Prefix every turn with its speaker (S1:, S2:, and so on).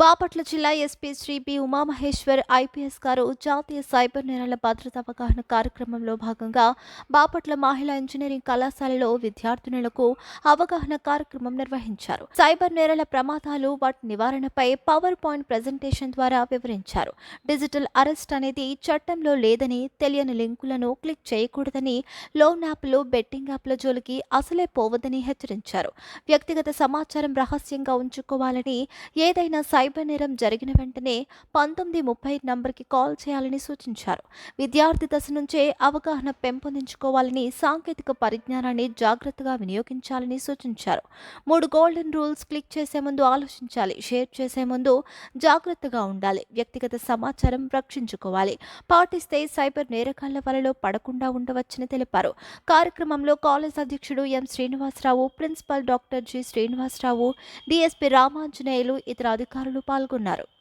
S1: బాపట్ల జిల్లా SP Shri P Umamaheshwar IPS గారు జాతీయ సైబర్ నేరాల భద్రత అవగాహన కార్యక్రమంలో భాగంగా బాపట్ల మహిళా ఇంజనీరింగ్ కళాశాలలో విద్యార్థినులకు అవగాహన కార్యక్రమం నిర్వహించారు. సైబర్ నేరాల ప్రమాదాలు వాటి నివారణపై పవర్ పాయింట్ ప్రజెంటేషన్ ద్వారా వివరించారు. డిజిటల్ అరెస్ట్ అనేది చట్టంలో లేదని తెలియని లింకులను క్లిక్ చేయకూడదని లోన్ యాప్లు బెట్టింగ్ యాప్ల జోలికి అసలే పోవద్దని హెచ్చరించారు. వ్యక్తిగత సమాచారం రహస్యంగా ఉంచుకోవాలని ఏదైనా సైబర్ నేరం జరిగిన వెంటనే పంతొమ్మిది ముప్పై నంబర్కి కాల్ చేయాలని సూచించారు. విద్యార్థి దశ నుంచే అవగాహన పెంపొందించుకోవాలని సాంకేతిక పరిజ్ఞానాన్ని జాగ్రత్తగా వినియోగించాలని సూచించారు. మూడు గోల్డెన్ రూల్స్ క్లిక్ చేసే ముందు ఆలోచించాలి షేర్ చేసే ముందు జాగ్రత్తగా ఉండాలి వ్యక్తిగత సమాచారం రక్షించుకోవాలి. పాటిస్తే సైబర్ నేరకాళ్ళ వలలో పడకుండా ఉండవచ్చని తెలిపారు. కార్యక్రమంలో కాలేజ్ అధ్యక్షుడు M Srinivasarao principal doctor G Srinivasarao DSP Ramanjaneyulu ఇతర అధికారులు అధికారులు పాల్గొన్నారు.